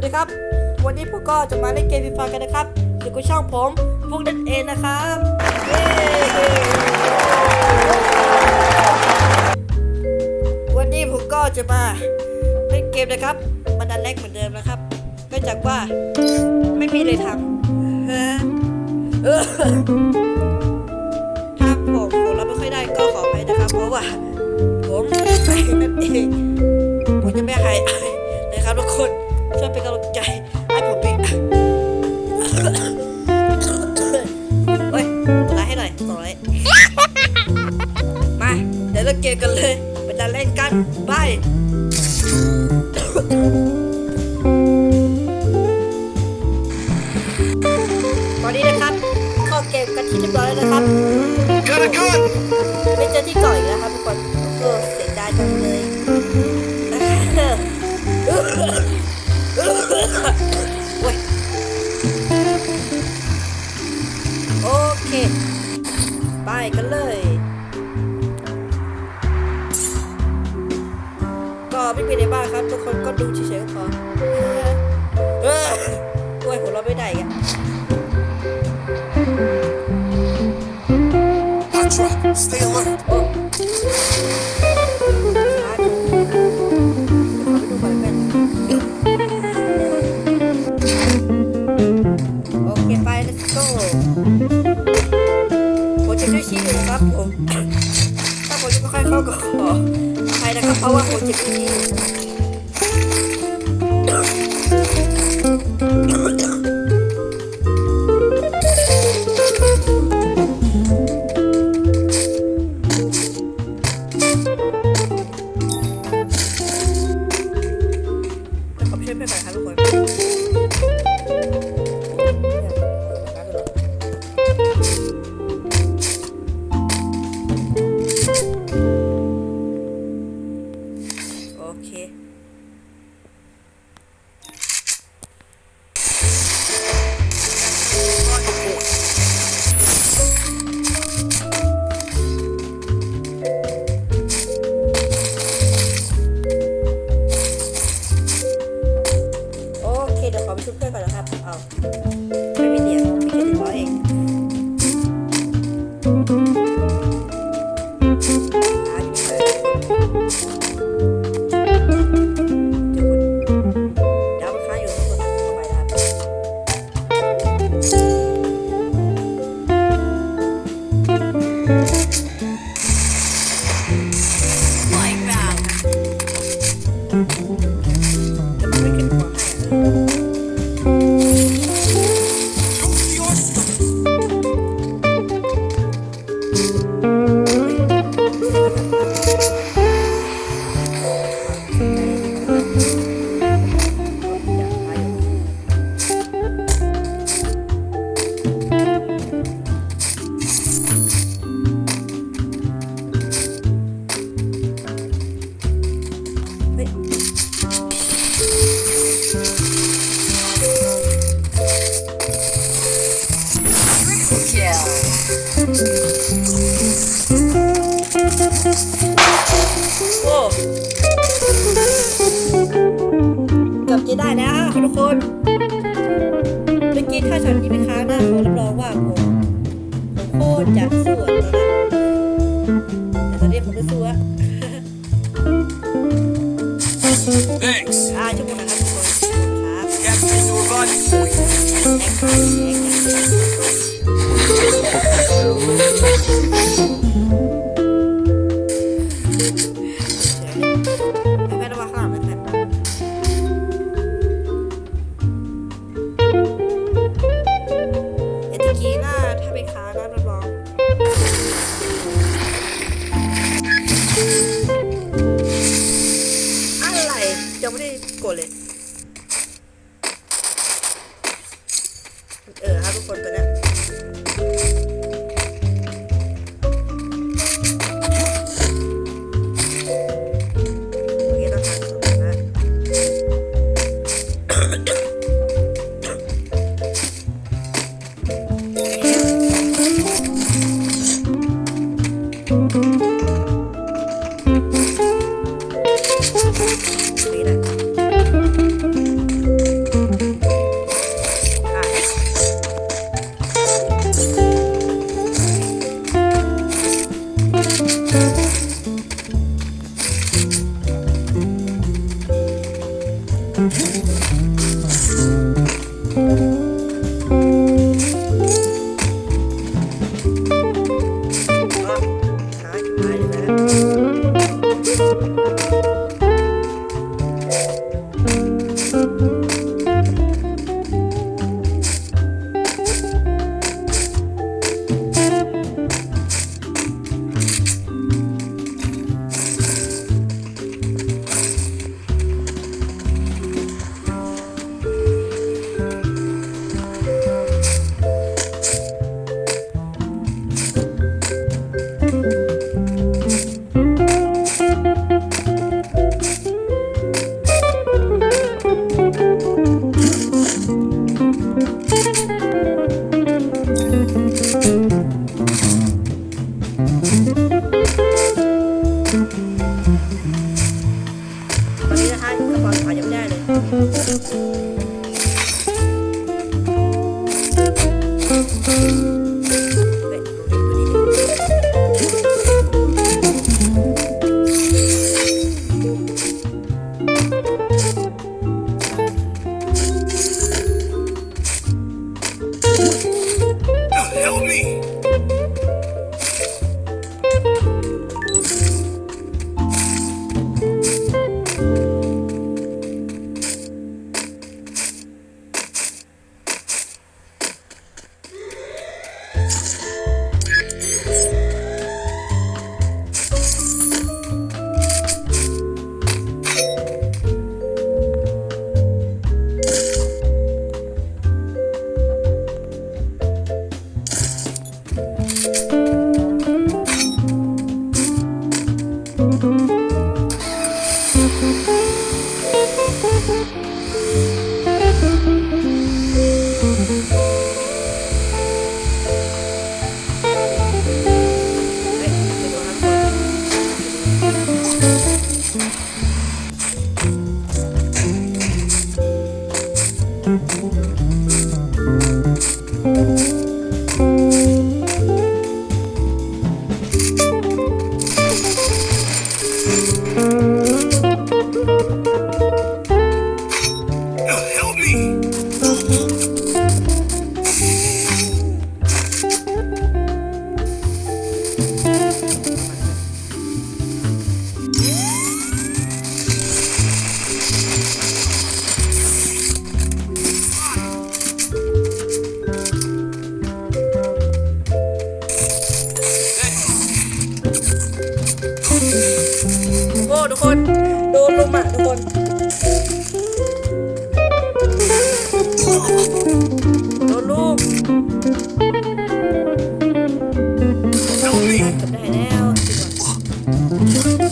วัสดีครับ วันนี้พวกก็จะมาเล่นเกมฟรีไฟกันนะครับอยู่กับช่องผมพวกนั่นเองนะครับวันนี้ผมก็จะมาเล่นเกมนะครับบันดันแรกเหมือนเดิมนะครับเนื่องจากว่าไม่มีอะไรทำถ้าผมผมรับไม่ค่อยได้ก็ขอไปนะครับ เพราะว่า ผมไปนั่นเองผมจะไม่ให้อายนะครับทุกคน ช่วยเกือบจะได้แล้วครับทุกคนเมื่อกี้ถ้าช็อตนี้ไม่ค้างหน้าขอรับรองว่าผมผมโคตรจะสวยเลยนะแต่ตอนนี้ผมไม่สวย Thanks. อ่าชั่วโมงนะครับทุกคนครับ Got things to revive you for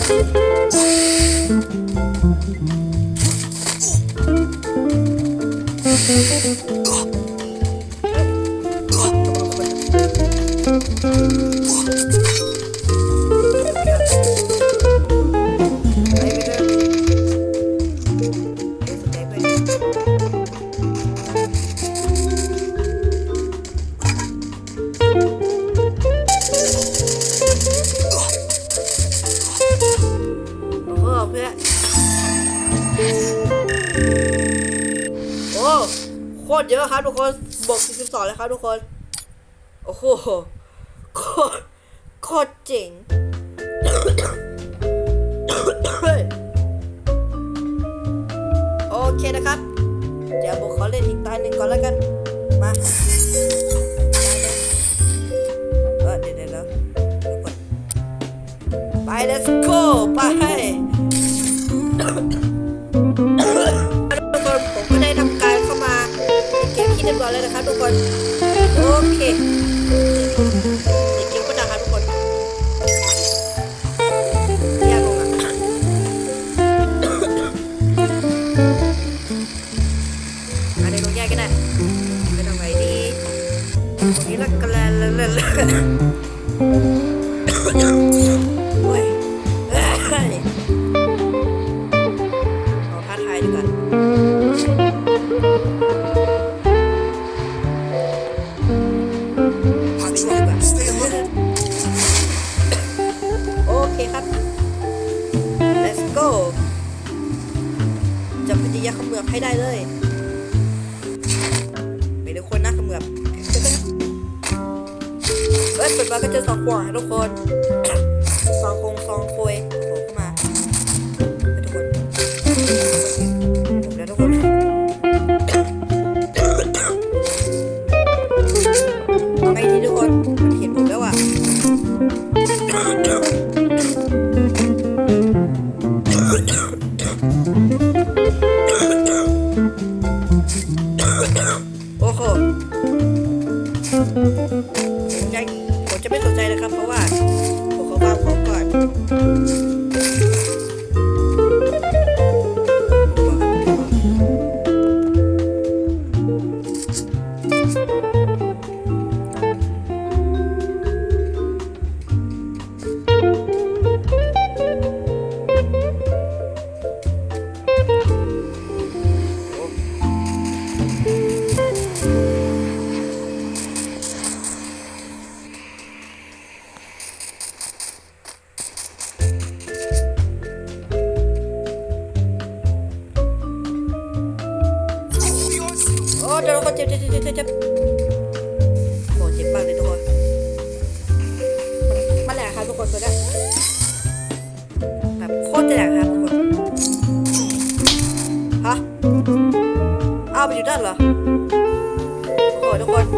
จริ คตรเยอะครับทุกคนบวก42แล้วครับทุกคน โอ้โหโคตรโคตรเจ๋งโอเคนะครับ เดี๋ยวผมขอเล่นอีกตายหนึ่งก่อนแล้วกัน มาเออเดี๋ยวเดี๋ยวเดี๋ยวเดี๋ยวก่อนไป let's go ไป รียบร้อยแล้วนะครับทุกคน โอเคในเกมก็ดังครับทุกคนแยกลงอะอะไรลงแยกก็ได้ไปตรงไหนดีตรงนี้ละกันแล้ว ให้ได้เลยไปทุกคนนะเขมือบเปิดมาก็เจอสองขวดทุกคน จะแหลทุกคนฮะเอาไปอยู่ด้านเหรอโอ้โหทุกคน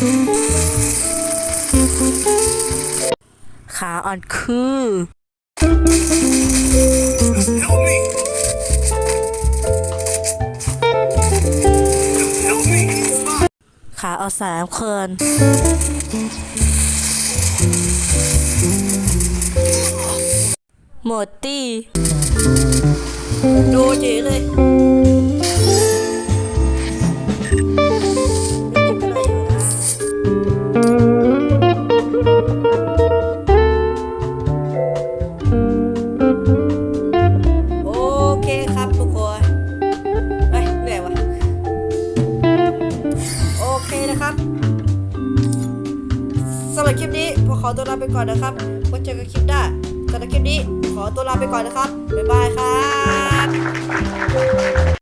ขาอ่อนคือ ขาเอาสามคนหมดตีดูเจ๋เลย โอเคครับทุกคนเฮ้เหนื่อยวะโอเคนะครับสำหรับคลิปนี้ขาตัวลาไปก่อนนะครับ